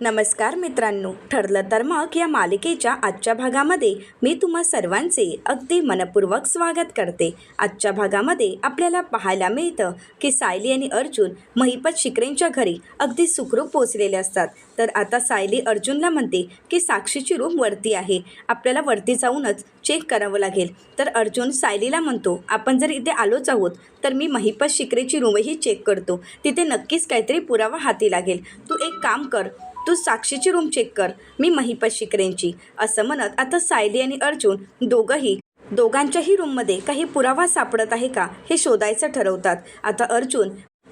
नमस्कार मित्रांनो ठरलं तर मग या मालिकेच्या आजच्या भागामध्ये मी तुम्हा सर्वांचे अगदी मनपूर्वक स्वागत करते. आजच्या भागामध्ये आपल्याला पाहायला मिळतं की सायली आणि अर्जुन महिपत शिकरेंच्या घरी अगदी सुखरूप पोचलेले असतात. तर आता सायली अर्जुनला म्हणते की साक्षीची रूम वरती आहे. आपल्याला वरती जाऊनच चेक करावं लागेल. तर अर्जुन सायलीला म्हणतो आपण जर इथे आलोच आहोत तर मी महिपत शिकरेची रूमही चेक करतो. तिथे नक्कीच काहीतरी पुरावा हाती लागेल. तू एक काम कर तू साक्षीची रूम चेक कर. मी महिपत शिकरेंची. असं म्हणत आता सायली आणि अर्जुन दोघंही दोघांच्याही रूममध्ये काही पुरावा सापडत आहे का हे शोधायचं ठरवतात. आता अर्जुन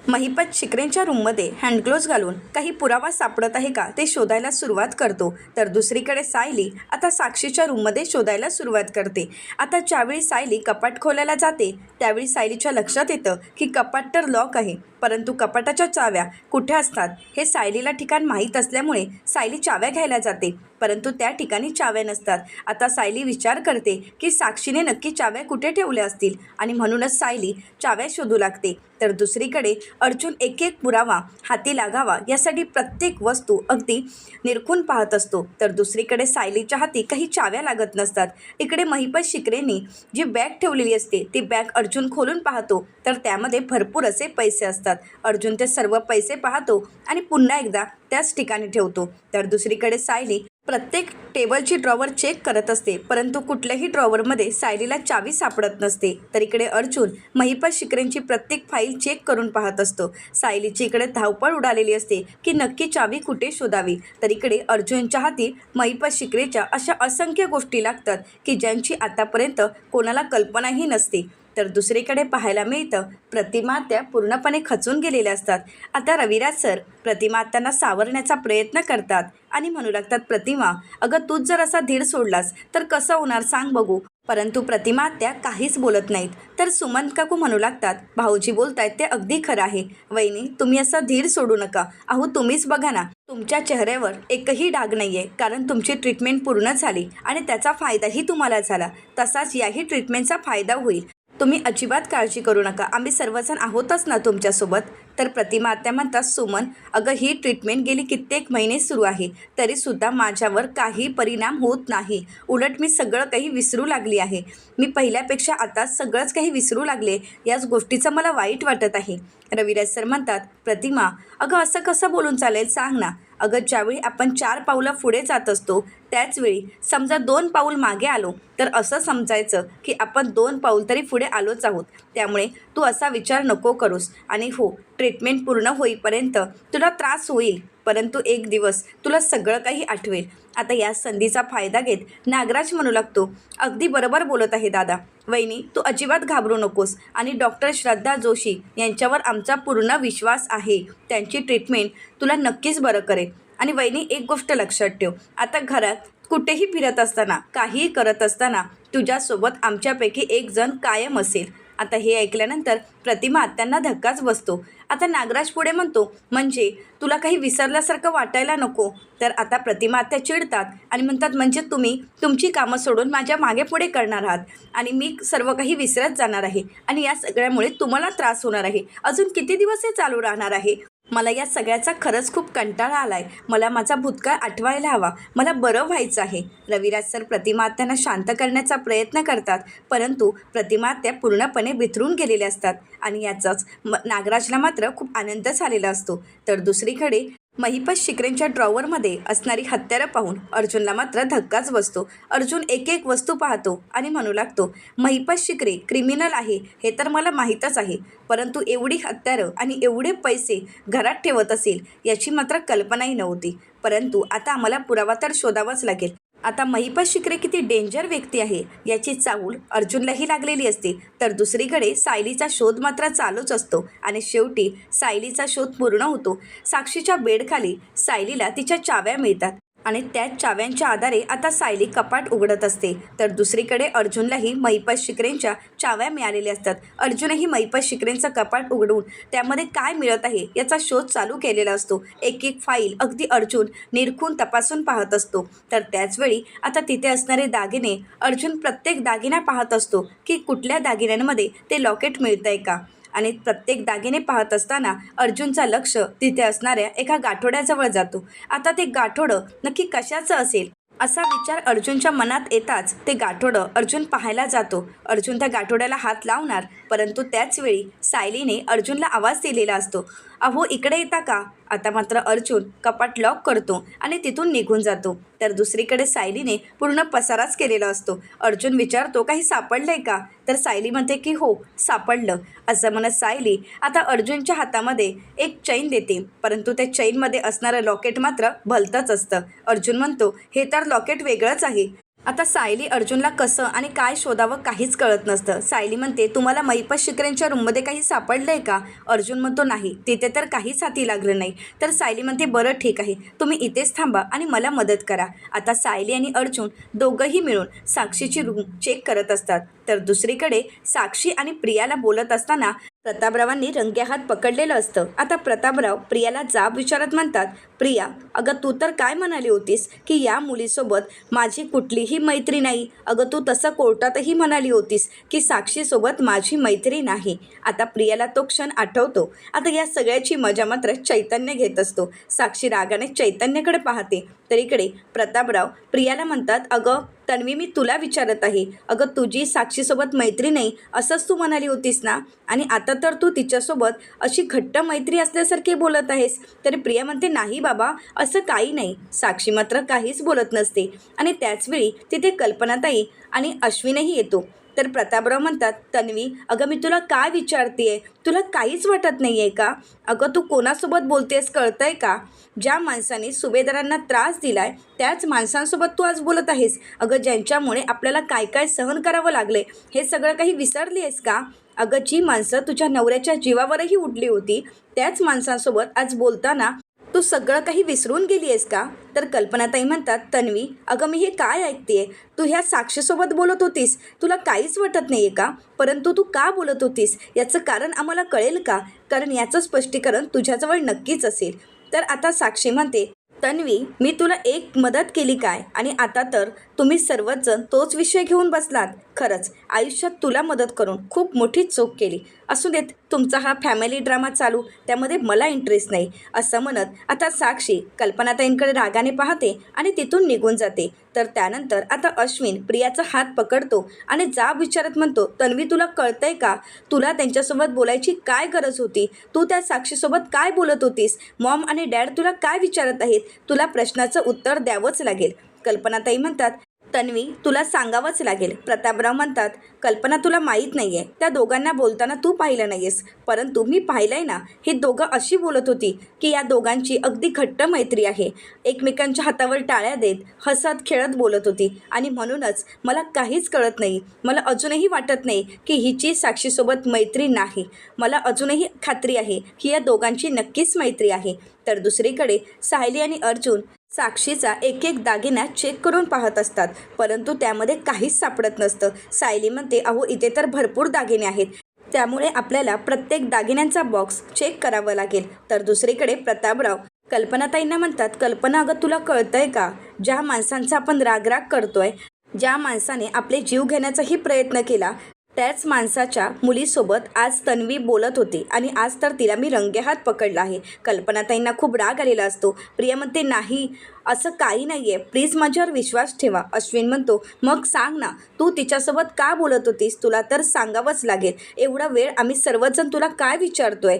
महिपत शिकरेंच्या रूममध्ये हँडग्लोव्ज घालून काही पुरावा सापडत आहे का ते शोधायला सुरुवात करतो. तर दुसरीकडे सायली आता साक्षीच्या रूममध्ये शोधायला सुरुवात करते. आता ज्यावेळी सायली कपाट खोलायला जाते त्यावेळी सायलीच्या लक्षात येतं की कपाट तर लॉक आहे परंतु कपाटाच्या चाव्या कुठे असतात हे सायलीला ठिकाण माहीत असल्यामुळे सायली चाव्या घ्यायला जाते. परंतु त्या ठिकाणी चाव्या नसतात. आता सायली विचार करते की साक्षीने नक्की चाव्या कुठे ठेवल्या असतील? आणि म्हणूनच सायली चाव्या शोधू लागते. तर दुसरीकडे अर्जुन एक एक पुरावा हाती लागावा यासाठी प्रत्येक वस्तू अगदी निरखून पाहत असतो. तर दुसरीकडे सायलीच्या हाती काही चाव्या लागत नसतात. इकडे महिपत शिकरेने जी बॅग ठेवलेली असते ती बॅग अर्जुन खोलून पाहतो. तर त्यामध्ये भरपूर असे पैसे असतात. अर्जुन ते सर्व पैसे पाहतो आणि पुन्हा एकदा त्याच ठिकाणी ठेवतो. तर दुसरीकडे सायली प्रत्येक टेबलची ड्रॉवर चेक करत असते परंतु कुठल्याही ड्रॉवरमध्ये सायलीला चावी सापडत नसते. तर इकडे अर्जुन महिपत शिकरेंची प्रत्येक फाईल चेक करून पाहत असतो. सायलीची इकडे धावपळ उडालेली असते की नक्की चावी कुठे शोधावी. तर इकडे अर्जुनच्या हाती महिपत शिकरेच्या अशा असंख्य गोष्टी लागतात की ज्यांची आतापर्यंत कोणाला कल्पनाही नसते. तर दुसरीकडे पाहायला मिळतं प्रतिमात्या पूर्णपणे खचून गेलेल्या असतात. आता रविराज सर प्रतिमा त्यांना सावरण्याचा प्रयत्न करतात आणि म्हणू लागतात प्रतिमा अगं तूच जर असा धीर सोडलास तर कसं होणार सांग बघू. परंतु प्रतिमा त्या काहीच बोलत नाहीत. तर सुमंत काकू म्हणू लागतात भाऊजी बोलतायत ते अगदी खरं आहे. वहिनी तुम्ही असा धीर सोडू नका. अहो तुम्हीच बघा ना तुमच्या चेहऱ्यावर एकही डाग नाही आहे कारण तुमची ट्रीटमेंट पूर्ण झाली आणि त्याचा फायदाही तुम्हाला झाला. तसाच याही ट्रीटमेंटचा फायदा होईल. तुम्ही अजिबात काळजी करू नका. आम्ही सर्वजण आहोतच ना तुमच्यासोबत. तर प्रतिमा आत्या म्हणतात सुमन अगं ही ट्रीटमेंट गेली कित्येक महिने सुरू आहे. तरीसुद्धा माझ्यावर काही परिणाम होत नाही. उलट मी सगळं काही विसरू लागली आहे. मी पहिल्यापेक्षा आता सगळंच काही विसरू लागले. याच गोष्टीचं मला वाईट वाटत आहे. रविराज सर म्हणतात प्रतिमा अगं असं कसं बोलून चालेल? सांग ना. अगं ज्यावेळी आपण चार पावलं पुढे जात असतो त्याचवेळी समजा दोन पाऊल मागे आलो तर असं समजायचं की आपण दोन पाऊल तरी पुढे आलोच आहोत. त्यामुळे तू असा विचार नको करूस. आणि हो ट्रीटमेंट पूर्ण होईपर्यंत तुला त्रास होईल. परंतु एक दिवस तुला सगळं काही आठवेल. आता या संधीचा फायदा घेत नागराज म्हणू लागतो अगदी बरोबर बोलत आहे दादा. वहिनी तू अजिबात घाबरू नकोस आणि डॉक्टर श्रद्धा जोशी यांच्यावर आमचा पूर्ण विश्वास आहे. त्यांची ट्रीटमेंट तुला नक्कीच बरं करेल. आणि वहिनी एक गोष्ट लक्षात ठेव. आता घरात कुठेही फिरत असताना काहीही करत असताना तुझ्यासोबत आमच्यापैकी एक जण कायम असेल. आता हे ऐकल्यानंतर प्रतिमा आत्यांना धक्काच बसतो. आता नागराज पुढे म्हणतो म्हणजे तुला काही विसरल्यासारखं वाटायला नको. तर आता प्रतिमा त्या चिडतात आणि म्हणतात म्हणजे तुम्ही तुमची कामं सोडून माझ्या मागे पुढे करणार आहात. आणि मी सर्व काही विसरत जाणार आहे. आणि या सगळ्यामुळे तुम्हाला त्रास होणार आहे. अजून किती दिवस हे चालू राहणार आहे? मला या सगळ्याचा खरंच खूप कंटाळा आला आहे मला माझा भूतकाळ आठवायला हवा. मला बरं व्हायचं आहे. रविराज सर प्रतिमात्यांना शांत करण्याचा प्रयत्न करतात परंतु प्रतिमात्या पूर्णपणे बिथरून गेलेल्या असतात. आणि याचाच म नागराजला मात्र खूप आनंद झालेला असतो. तर दुसरीकडे महिपत शिकरेंच्या ड्रॉवरमध्ये असणारी हत्यारं पाहून अर्जुनला मात्र धक्काच बसतो. अर्जुन एक एक वस्तू पाहतो आणि म्हणू लागतो महिपत शिकरे क्रिमिनल आहे हे तर मला माहीतच आहे. परंतु एवढी हत्यारं आणि एवढे पैसे घरात ठेवत असेल याची मात्र कल्पनाही नव्हती. परंतु आता आम्हाला पुरावा तर शोधावाच लागेल. आता महिपा शिकरे किती डेंजर व्यक्ती आहे याची चाहूल अर्जुनलाही लागलेली असते. तर दुसरीकडे सायलीचा शोध मात्र चालूच असतो आणि शेवटी सायलीचा शोध पूर्ण होतो. साक्षीच्या बेडखाली सायलीला तिच्या चाव्या मिळतात. आणि त्याच चाव्यांच्या आधारे आता सायली कपाट उघडत असते. तर दुसरीकडे अर्जुनलाही महिपत शिकरेंच्या चाव्या मिळालेल्या असतात. अर्जुनही महिपत शिकरेंचं कपाट उघडून त्यामध्ये काय मिळत आहे याचा शोध चालू केलेला असतो. एक एक फाईल अगदी अर्जुन निरखून तपासून पाहत असतो. तर त्याचवेळी आता तिथे असणारे दागिने अर्जुन प्रत्येक दागिना पाहत असतो की कुठल्या दागिन्यांमध्ये ते लॉकेट मिळतं आहे का? आणि प्रत्येक दागिने पाहत असताना अर्जुनचा लक्ष तिथे असणाऱ्या एका गाठोड्याजवळ जातो. आता ते गाठोडं नक्की कशाचं असेल? असा विचार अर्जुनच्या मनात येताच ते गाठोडं अर्जुन पाहायला जातो. अर्जुन त्या गाठोड्याला हात लावणार परंतु त्याच वेळी सायलीने अर्जुनला आवाज दिलेला असतो. अहो इकडे येता का? आता मात्र अर्जुन कपाट लॉक करतो आणि तिथून निघून जातो. तर दुसरीकडे सायलीने पूर्ण पसाराच केलेला असतो. अर्जुन विचारतो काही सापडलंय का? तर सायली म्हणते की हो सापडलं. असं म्हणत सायली आता अर्जुनच्या हातामध्ये एक चैन देते. परंतु त्या चैनमध्ये असणारं लॉकेट मात्र भलतंच असतं. अर्जुन म्हणतो हे तर लॉकेट वेगळंच आहे. आता सायली अर्जुनला कसं आणि काय शोधावं काहीच कळत नसतं. सायली म्हणते तुम्हाला मैपत शिकऱ्यांच्या रूममध्ये काही सापडलं आहे का? अर्जुन म्हणतो नाही तिथे तर काहीच हाती लागलं नाही. तर सायली म्हणते बरं ठीक आहे तुम्ही इथेच थांबा आणि मला मदत करा. आता सायली आणि अर्जुन दोघंही मिळून साक्षीची रूम चेक करत असतात. तर दुसरीकडे साक्षी आणि प्रियाला बोलत असताना प्रतापरावांनी रंग्या हात पकडलेलं असतं. आता प्रतापराव प्रियाला जाब विचारत म्हणतात प्रिया अगं तू तर काय म्हणाली होतीस की या मुलीसोबत माझी कुठलीही मैत्री नाही? अगं तू तसं कोर्टातही म्हणाली होतीस की साक्षीसोबत माझी मैत्री नाही. आता प्रियाला तो क्षण आठवतो. आता या सगळ्याची मजा मात्र चैतन्य घेत असतो. साक्षी रागाने चैतन्याकडे पाहते. तर इकडे प्रतापराव प्रियाला म्हणतात अगं तन्वी मी तुला विचारत आहे. अगं तुझी साक्षीसोबत मैत्री नाही असंच तू म्हणाली होतीस ना? आणि आता तर तू तिच्यासोबत अशी घट्ट मैत्री असल्यासारखी बोलत आहेस. तरी प्रिया म्हणते नाही बाबा असं काही नाही. साक्षी मात्र काहीच बोलत नसते. आणि त्याचवेळी तिथे कल्पनाताई आणि अश्विनही येतो. तर प्रतापराव म्हणतात तन्वी अगं मी तुला काय विचारते तुला काहीच वाटत नाही आहे का? अगं तू कोणासोबत बोलतेस आहे का? ज्या माणसाने सुभेदारांना त्रास दिलाय त्याच माणसांसोबत तू आज बोलत आहेस. अगं ज्यांच्यामुळे आपल्याला काय काय सहन करावं लागले हे सगळं काही विसरली आहेस का? अगं जी माणसं तुझ्या नवऱ्याच्या जीवावरही उठली होती त्याच माणसांसोबत आज बोलताना तू सगळं काही विसरून गेली आहेस का? तर कल्पनाताई म्हणतात तन्वी अगं मी हे काय ऐकते तू ह्या साक्षीसोबत बोलत होतीस. तुला काहीच वाटत नाही आहे का? परंतु तू का बोलत होतीस? याचं कारण आम्हाला कळेल का? कारण याचं स्पष्टीकरण तुझ्याजवळ नक्कीच असेल. तर आता साक्षी म्हणते तन्वी मी तुला एक मदत केली काय? आणि आता तर तुम्ही सर्वचजण तोच विषय घेऊन बसलात. खरंच आयुष्यात तुला मदत करून खूप मोठी चूक केली. असू देत तुमचा हा फॅमिली ड्रामा चालू त्यामध्ये मला इंटरेस्ट नाही असं म्हणत आता साक्षी कल्पनाताईंकडे रागाने पाहते आणि तिथून निघून जाते. तर त्यानंतर आता अश्विन प्रियाचा हात पकडतो आणि जाब विचारत म्हणतो तन्वी तुला कळतंय का? तुला त्यांच्यासोबत बोलायची काय गरज होती? तू त्या साक्षीसोबत काय बोलत होतीस? मॉम आणि डॅड तुला काय विचारत आहेत? तुला प्रश्नाचं उत्तर द्यावंच लागेल. कल्पनाताई म्हणतात तन्वी तुला सांगावंच लागेल. प्रतापराव म्हणतात कल्पना तुला माहीत नाही आहे त्या दोघांना बोलताना तू पाहिलं नाही आहेस परंतु मी पाहिलं आहे ना ही दोघं अशी बोलत होती की या दोघांची अगदी घट्ट मैत्री आहे. एकमेकांच्या हातावर टाळ्या देत हसत खेळत बोलत होती. आणि म्हणूनच मला काहीच कळत नाही. मला अजूनही वाटत नाही की हिची साक्षीसोबत मैत्री नाही. मला अजूनही खात्री आहे की या दोघांची नक्कीच मैत्री आहे. तर दुसरीकडे सायली आणि अर्जुन साक्षीचा एक एक दागिना चेक करून पाहत असतात परंतु त्यामध्ये काहीच सापडत नसतं. सायली म्हणते अहो इथे तर भरपूर दागिने आहेत. त्यामुळे आपल्याला प्रत्येक दागिन्यांचा बॉक्स चेक करावा लागेल. तर दुसरीकडे प्रतापराव कल्पनाताईंना म्हणतात कल्पना अगं तुला कळतंय का? ज्या माणसांचा आपण रागराग करतोय ज्या माणसाने आपले जीव घेण्याचाही प्रयत्न केला त्याच माणसाच्या मुलीसोबत आज तन्वी बोलत होती आणि आज तर तिला मी रंगेहात पकडला आहे. कल्पनाताईंना खूप राग आलेला असतो. प्रिया म्हणते नाही असं काही नाही आहे प्लीज माझ्यावर विश्वास ठेवा. अश्विन म्हणतो मग सांग ना तू तिच्यासोबत का बोलत होतीस? तुला तर सांगावंच लागेल. एवढा वेळ आम्ही सर्वजण तुला काय विचारतोय?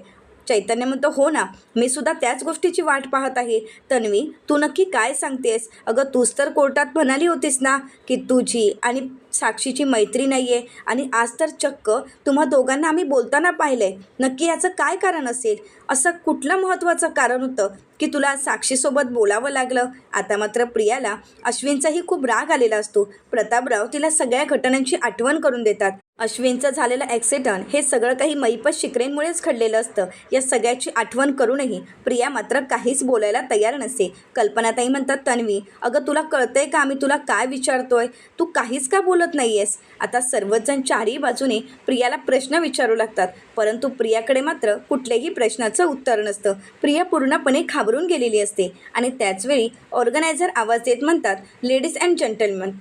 चैतन्य म्हणतो हो ना मी सुद्धा त्याच गोष्टीची वाट पाहत आहे. तन्वी तू नक्की काय सांगतेस? अगं तूच तर कोर्टात म्हणाली होतीस ना की तुझी आणि साक्षीची मैत्री नाही आहे आणि आज तर चक्क तुम्हा दोघांना आम्ही बोलताना पाहिलं आहे नक्की याचं काय कारण असेल? असं कुठलं महत्त्वाचं कारण होतं की तुला साक्षीसोबत बोलावं लागलं? आता मात्र प्रियाला अश्विनचाही खूप राग आलेला असतो. प्रतापराव तिला सगळ्या घटनांची आठवण करून देतात. अश्विनचं झालेलं ॲक्सिडंट हे सगळं काही मैपत शिकरेंमुळेच घडलेलं असतं. या सगळ्याची आठवण करूनही प्रिया मात्र काहीच बोलायला तयार नसते कल्पनाताई म्हणतात तन्वी अगं तुला कळतंय का आम्ही तुला काय विचारतोय? तू काहीच का बोलत नाही आहेस आता सर्वजण चारही बाजूने प्रियाला प्रश्न विचारू लागतात. परंतु प्रियाकडे मात्र कुठल्याही प्रश्नाचं उत्तर नसतं. प्रिया पूर्णपणे घाबरून गेलेली असते. आणि त्याचवेळी ऑर्गनायझर आवाज देत म्हणतात लेडीज अँड जेंटलमन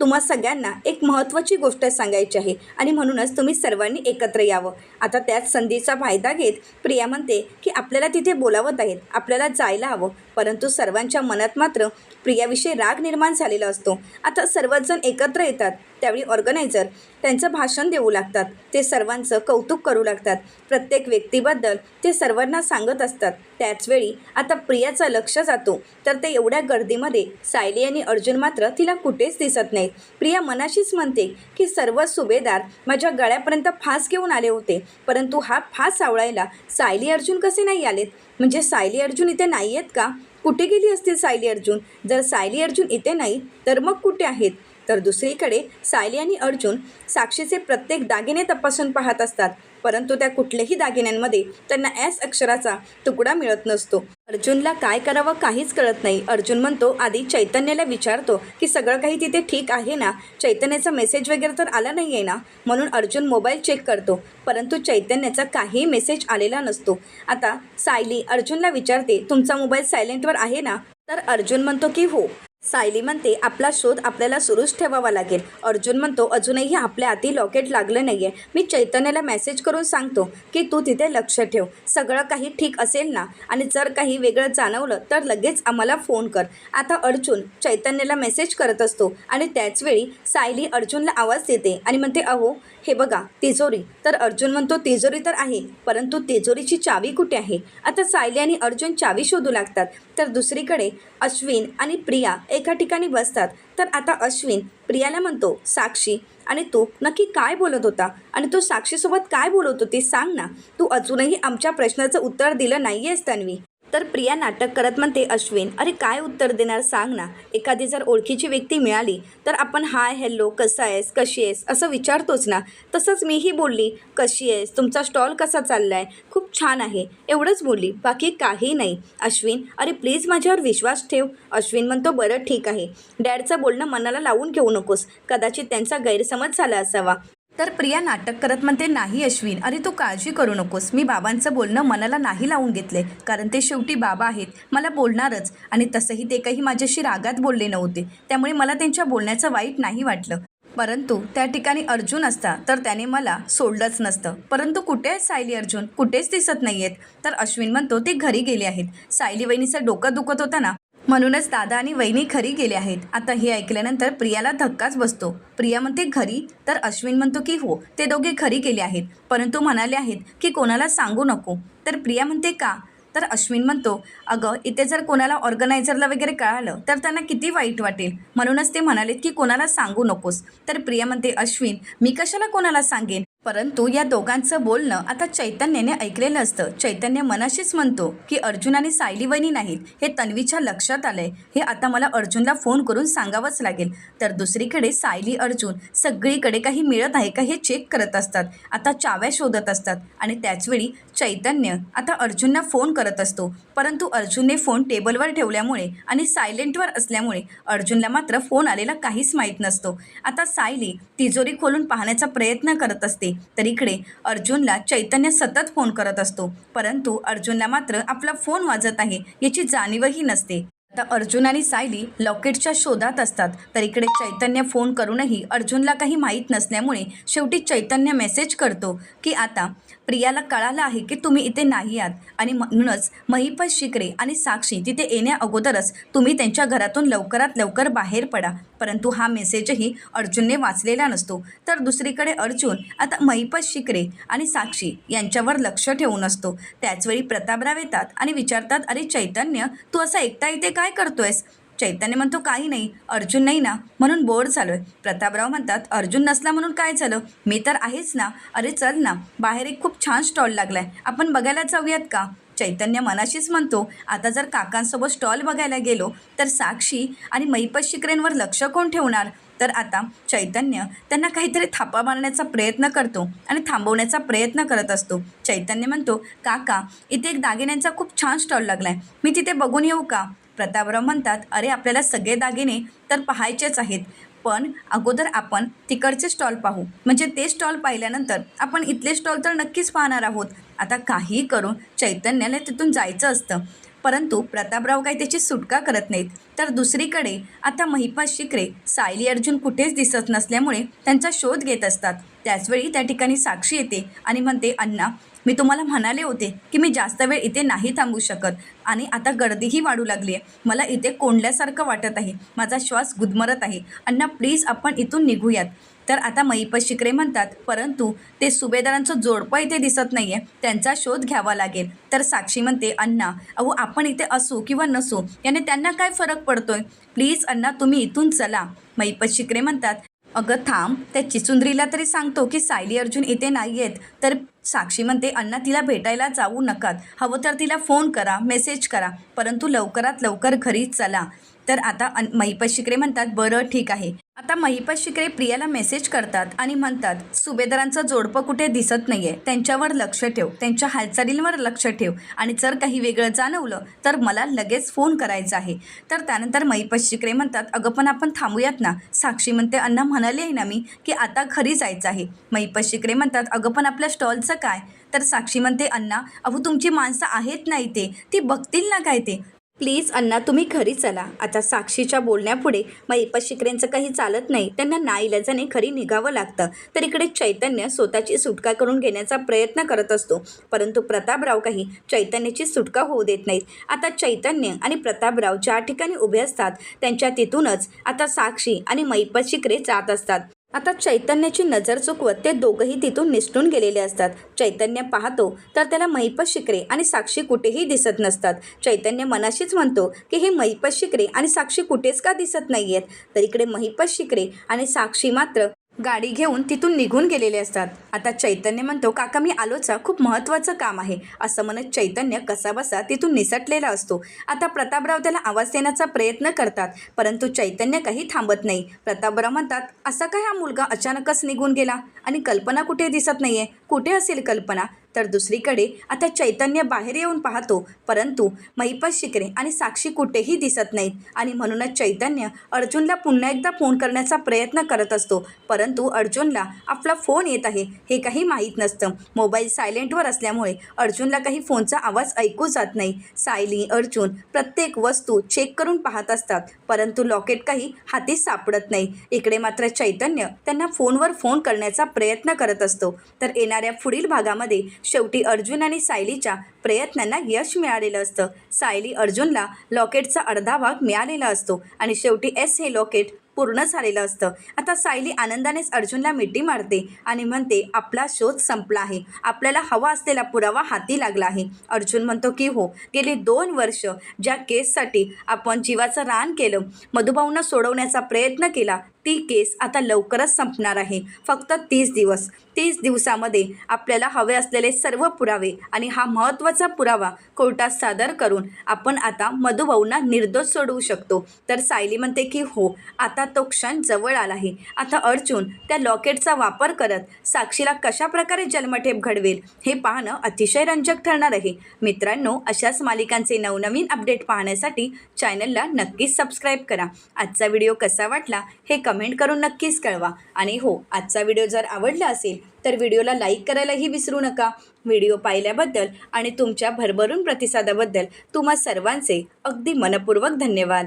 तुम्हा सगळ्यांना एक महत्त्वाची गोष्ट सांगायची आहे आणि म्हणूनच तुम्ही सर्वांनी एकत्र यावं. आता त्याच संधीचा फायदा घेत प्रिया म्हणते की आपल्याला तिथे बोलावत आहेत आपल्याला जायला हवं. परंतु सर्वांच्या मनात मात्र प्रियाविषयी राग निर्माण झालेला असतो. आता सर्वजण एकत्र येतात. त्यावेळी ऑर्गनायझर त्यांचं भाषण देऊ लागतात. ते सर्वांचं कौतुक करू लागतात. प्रत्येक व्यक्तीबद्दल ते सर्वांना सांगत असतात. त्याचवेळी आता प्रियाचं लक्ष जातो. तर ते एवढ्या गर्दीमध्ये सायली आणि अर्जुन मात्र तिला कुठेच दिसत नाहीत. प्रिया मनाशीच म्हणते की सर्व सुभेदार माझ्या गळ्यापर्यंत फास घेऊन आले होते. परंतु हा फास आवळायला सायली अर्जुन कसे नाही आलेत? म्हणजे सायली अर्जुन इथे नाही आहेत का? कुठे गेली असतील सायली अर्जुन? जर सायली अर्जुन इथे नाही तर मग कुठे आहेत? तर दुसरीकडे सायली आणि अर्जुन साक्षीचे प्रत्येक दागिने तपासून पाहत असतात परंतु त्या कुठल्याही दागिन्यांमध्ये त्यांना एस अक्षराचा तुकडा मिळत नसतो. अर्जुनला काय करावं काहीच कळत नाही. अर्जुन म्हणतो आधी चैतन्याला विचारतो की सगळं काही तिथे ठीक आहे ना? चैतन्याचा मेसेज वगैरे तर आला नाही आहे ना? म्हणून अर्जुन मोबाईल चेक करतो परंतु चैतन्याचा काहीही मेसेज आलेला नसतो. आता सायली अर्जुनला विचारते तुमचा मोबाईल सायलेंटवर आहे ना? तर अर्जुन म्हणतो की हो. सायली म्हणते आपला शोध आपल्याला सुरूच ठेवावा लागेल. अर्जुन म्हणतो अजूनही आपल्या हाती लॉकेट लागलं नाही आहे मी चैतन्याला मेसेज करून सांगतो की तू तिथे लक्ष ठेव. सगळं काही ठीक असेल ना? आणि जर काही वेगळं जाणवलं तर लगेच आम्हाला फोन कर. आता अर्जुन चैतन्याला मेसेज करत असतो आणि त्याचवेळी सायली अर्जुनला आवाज देते आणि म्हणते अहो हे बघा तिजोरी. तर अर्जुन म्हणतो तिजोरी तर आहे परंतु तिजोरीची चावी कुठे आहे? आता सायली आणि अर्जुन चावी शोधू लागतात. तर दुसरीकडे अश्विन आणि प्रिया एका ठिकाणी बसतात. तर आता अश्विन प्रियाला म्हणतो साक्षी आणि तू नक्की काय बोलत होता? आणि तू साक्षीसोबत काय बोलत होती? सांग ना. तू अजूनही आमच्या प्रश्नाचं उत्तर दिलं नाही आहेस तन्वी. तर प्रिया नाटक करत म्हणते अश्विन अरे काय उत्तर देणार सांग ना. एखादी जर ओळखीची व्यक्ती मिळाली तर आपण हाय हॅलो कसा आहेस कशी आहेस असं विचारतोच ना. तसंच मीही बोलली कशी आहेस तुमचा स्टॉल कसा चालला आहे खूप छान आहे. एवढंच बोलली बाकी काही नाही. अश्विन अरे प्लीज माझ्यावर विश्वास ठेव. अश्विन म्हणतो बरं ठीक आहे. डॅडचं बोलणं मनाला लावून घेऊ नकोस. कदाचित त्यांचा गैरसमज झाला असावा. तर प्रिया नाटक करत म्हणते नाही अश्विन अरे तू काळजी करू नकोस. मी बाबांचं बोलणं मनाला नाही लावून घेतले कारण ते शेवटी बाबा आहेत. मला बोलणारच आणि तसंही ते काही माझ्याशी रागात बोलले नव्हते. त्यामुळे मला त्यांच्या बोलण्याचं वाईट नाही वाटलं. परंतु त्या ठिकाणी अर्जुन असता तर त्याने मला सोडलंच नसतं. परंतु कुठे आहेत सायली अर्जुन? कुठेच दिसत नाही आहेत तर अश्विन म्हणतो ते घरी गेले आहेत. सायली वहिनीचं डोकं दुखत होतं ना म्हणूनच दादा आणि वहिनी घरी गेले आहेत. आता हे ऐकल्यानंतर प्रियाला धक्काच बसतो. प्रिया म्हणते घरी? तर अश्विन म्हणतो की हो ते दोघे घरी गेले आहेत. परंतु म्हणाले आहेत की कोणाला सांगू नको. तर प्रिया म्हणते का? तर अश्विन म्हणतो अगं इथे जर कोणाला ऑर्गनायझरला वगैरे कळालं तर त्यांना किती वाईट वाटेल. म्हणूनच ते म्हणालेत की कोणाला सांगू नकोस. तर प्रिया म्हणते अश्विन मी कशाला कोणाला सांगेन? परंतु या दोघांचं बोलणं आता चैतन्याने ऐकलेलं असतं. चैतन्य मनाशीच म्हणतो की अर्जुन आणि सायली वहिनी नाहीत. हे तन्वीच्या लक्षात आलंय. हे आता मला अर्जुनला फोन करून सांगावंच लागेल. तर दुसरीकडे सायली अर्जुन सगळीकडे काही मिळत आहे का हे चेक करत असतात. आता चाव्या शोधत असतात. आणि त्याचवेळी चैतन्य आता अर्जुनला फोन करत असतो. परंतु अर्जुनने फोन टेबलवर ठेवल्यामुळे आणि सायलेंटवर असल्यामुळे अर्जुनला मात्र फोन आलेला काहीच माहीत नसतो. आता सायली तिजोरी खोलून पाहण्याचा प्रयत्न करत असते. तर इकडे अर्जुनला चैतन्य सतत फोन करत असतो. परंतु अर्जुनला मात्र आपला फोन वाजत आहे याची जाणीवही नसते. आता अर्जुन आणि सायली लॉकेटच्या शोधात असतात. तर इकडे चैतन्य फोन करूनही अर्जुनला काही माहीत नसल्यामुळे शेवटी चैतन्य मेसेज करतो की आता प्रियाला कळालं आहे की तुम्ही इथे नाही आहात. आणि म्हणूनच महिपत शिकरे आणि साक्षी तिथे येण्या अगोदरच तुम्ही त्यांच्या घरातून लवकरात लवकर बाहेर पडा. परंतु हा मेसेजही अर्जुनने वाचलेला नसतो. तर दुसरीकडे अर्जुन आता महिपत शिकरे आणि साक्षी यांच्यावर लक्ष ठेवून असतो. त्याचवेळी प्रतापराव येतात आणि विचारतात अरे चैतन्य तू असा एकटा इथे काय करतोयस? चैतन्य म्हणतो काही नाही अर्जुन नाही ना? म्हणून बोर चालू आहे प्रतापराव म्हणतात अर्जुन नसला म्हणून काय झालं? मी तर आहेच ना? अरे चल ना बाहेर एक खूप छान स्टॉल लागला आहे आपण बघायला जाऊयात का? चैतन्य मनाशीच म्हणतो आता जर काकांसोबत स्टॉल बघायला गेलो तर साक्षी आणि मैपत शिकरेंवर लक्ष कोण ठेवणार? तर आता चैतन्य त्यांना काहीतरी थापा मारण्याचा प्रयत्न करतो आणि थांबवण्याचा प्रयत्न करत असतो. चैतन्य म्हणतो काका इथे एक दागिन्यांचा खूप छान स्टॉल लागला आहे मी तिथे बघून येऊ का? प्रतापराव म्हणतात अरे आपल्याला सगळे दागिने तर पाहायचेच आहेत. पण अगोदर आपण तिकडचे स्टॉल पाहू. म्हणजे ते स्टॉल पाहिल्यानंतर आपण इथले स्टॉल तर नक्कीच पाहणार आहोत. आता काही करून चैतन्याला तिथून जायचं असतं. परंतु प्रतापराव काही त्याची सुटका करत नाहीत. तर दुसरीकडे आता महिपा शिकरे सायली अर्जुन कुठेच दिसत नसल्यामुळे त्यांचा शोध घेत असतात. त्याचवेळी त्या ठिकाणी साक्षी येते आणि म्हणते अण्णा मी तुम्हाला म्हणाले होते की मी जास्त वेळ इथे नाही थांबू शकत. आणि आता गर्दीही वाढू लागली आहे. मला इथे कोंडल्यासारखं वाटत आहे. माझा श्वास गुदमरत आहे. अण्णा प्लीज आपण इथून निघूयात. तर आता मईपत शिकरे म्हणतात परंतु ते सुभेदारांचं जोडपं इथे दिसत नाही आहे त्यांचा शोध घ्यावा लागेल. तर साक्षी म्हणते अण्णा अहो आपण इथे असू किंवा नसू याने त्यांना काय फरक पडतोय? प्लीज अण्णा तुम्ही इथून चला. मईपत शिकरे म्हणतात अगं थांब. त्या चिचुंद्रीला तरी सांगतो की सायली अर्जुन इथे नाही आहेत तर साक्षी म्हणते अण्णा तिला भेटायला जाऊ नकात हवं तर तिला फोन करा मेसेज करा परंतु लवकरात लवकर घरी चला. तर आता अन महिपत शिकरे म्हणतात बरं ठीक आहे. आता महिपत शिकरे प्रियाला मेसेज करतात आणि म्हणतात सुभेदारांचं जोडपं कुठे दिसत नाही आहे त्यांच्यावर लक्ष ठेव. त्यांच्या हालचालींवर लक्ष ठेव. आणि जर काही वेगळं जाणवलं तर मला लगेच फोन करायचा आहे. तर त्यानंतर महिपत शिकरे म्हणतात अगं पण आपण थांबूयात ना. साक्षी म्हणते अण्णा म्हणाले आहे ना मी की आता घरी जायचं आहे. महिपत शिकरे म्हणतात अगं पण आपल्या स्टॉलचं काय? तर साक्षी म्हणते अण्णा अहो तुमची माणसं आहेत ना इथे. ती बघतील ना काय ते. प्लीज अण्णा तुम्ही घरी चला. आता साक्षीच्या बोलण्यापुढे मग शिकरेंचं काही चालत नाही. त्यांना नाईलाजाने घरी निघावं लागतं. तर इकडे चैतन्य स्वतःची सुटका करून घेण्याचा प्रयत्न करत असतो. परंतु प्रतापराव काही चैतन्याची सुटका होऊ देत नाहीत. आता चैतन्य आणि प्रतापराव ज्या ठिकाणी उभे असतात त्यांच्या तिथूनच आता साक्षी आणि महिपत शिकरे जात असतात. आता चैतन्याची नजर चुकवत ते दोघंही तिथून निसटून गेलेले असतात. चैतन्य पाहतो तर त्याला महिपत शिकरे आणि साक्षी कुठेही दिसत नसतात. चैतन्य मनाशीच म्हणतो की हे महिपत शिकरे आणि साक्षी कुठेच का दिसत नाही आहेत तर इकडे महिपत शिकरे आणि साक्षी मात्र गाडी घेऊन तिथून निघून गेलेले असतात. आता चैतन्य म्हणतो काका मी आलोचा. खूप महत्त्वाचं काम आहे. असं म्हणत चैतन्य कसाबसा तिथून निसटलेला असतो. आता प्रतापराव त्याला आवाज देण्याचा प्रयत्न करतात परंतु चैतन्य काही थांबत नाही. प्रतापराव म्हणतात असा काय हा मुलगा अचानकच निघून गेला? आणि कल्पना कुठे दिसत नाही आहे कुठे असेल कल्पना? तर दुसरीकडे आता चैतन्य बाहेर येऊन पाहतो. परंतु महिपत शिकरे आणि साक्षी कुठेही दिसत नाहीत. आणि म्हणूनच चैतन्य अर्जुनला पुन्हा एकदा फोन करण्याचा प्रयत्न करत असतो. परंतु अर्जुनला आपला फोन येत आहे. हे काही माहीत नसतं. मोबाईल सायलेंटवर असल्यामुळे अर्जुनला काही फोनचा आवाज ऐकू जात नाही. सायली अर्जुन प्रत्येक वस्तू चेक करून पाहत असतात. परंतु लॉकेट काही हाती सापडत नाही. इकडे मात्र चैतन्य त्यांना फोनवर फोन करण्याचा प्रयत्न करत असतो. तर येणाऱ्या पुढील भागामध्ये शेवटी अर्जुन आणि सायलीच्या प्रयत्नांना यश मिळालेलं असतं. सायली अर्जुनला लॉकेटचा अर्धा भाग मिळालेला असतो आणि शेवटी एस हे लॉकेट पूर्ण झालेलं असतं. आता सायली आनंदानेच अर्जुनला मिठी मारते आणि म्हणते आपला शोध संपला आहे. आपल्याला हवा असलेला पुरावा हाती लागला आहे. अर्जुन म्हणतो की हो. गेली दोन वर्ष ज्या केससाठी आपण जीवाचं रान केलं मधुभाऊंना सोडवण्याचा प्रयत्न केला ती केस आता लवकरच संपणार आहे. फक्त तीस दिवस. तीस दिवसामध्ये आपल्याला हवे असलेले सर्व पुरावे आणि हा महत्त्वाचा पुरावा कोर्टात सादर करून आपण आता मधुभाऊंना निर्दोष सोडवू शकतो. तर सायली म्हणते की हो आता तो क्षण जवळ आला आहे. आता अर्जुन त्या लॉकेटचा वापर करत साक्षीला कशा प्रकारे जन्मठेप घडवेल हे पाहणं अतिशय रंजक ठरणार आहे. मित्रांनो अशाच मालिकांचे नवनवीन अपडेट पाहण्यासाठी चॅनलला नक्कीच सबस्क्राईब करा. आजचा व्हिडिओ कसा वाटला हे कमेंट करून नक्कीच कळवा. आणि हो आजचा व्हिडिओ जर आवडला असेल तर व्हिडिओला लाईक करायलाही विसरू नका. व्हिडिओ पाहिल्याबद्दल आणि तुमच्या भरभरून प्रतिसादाबद्दल तुम्हा सर्वांचे अगदी मनपूर्वक धन्यवाद.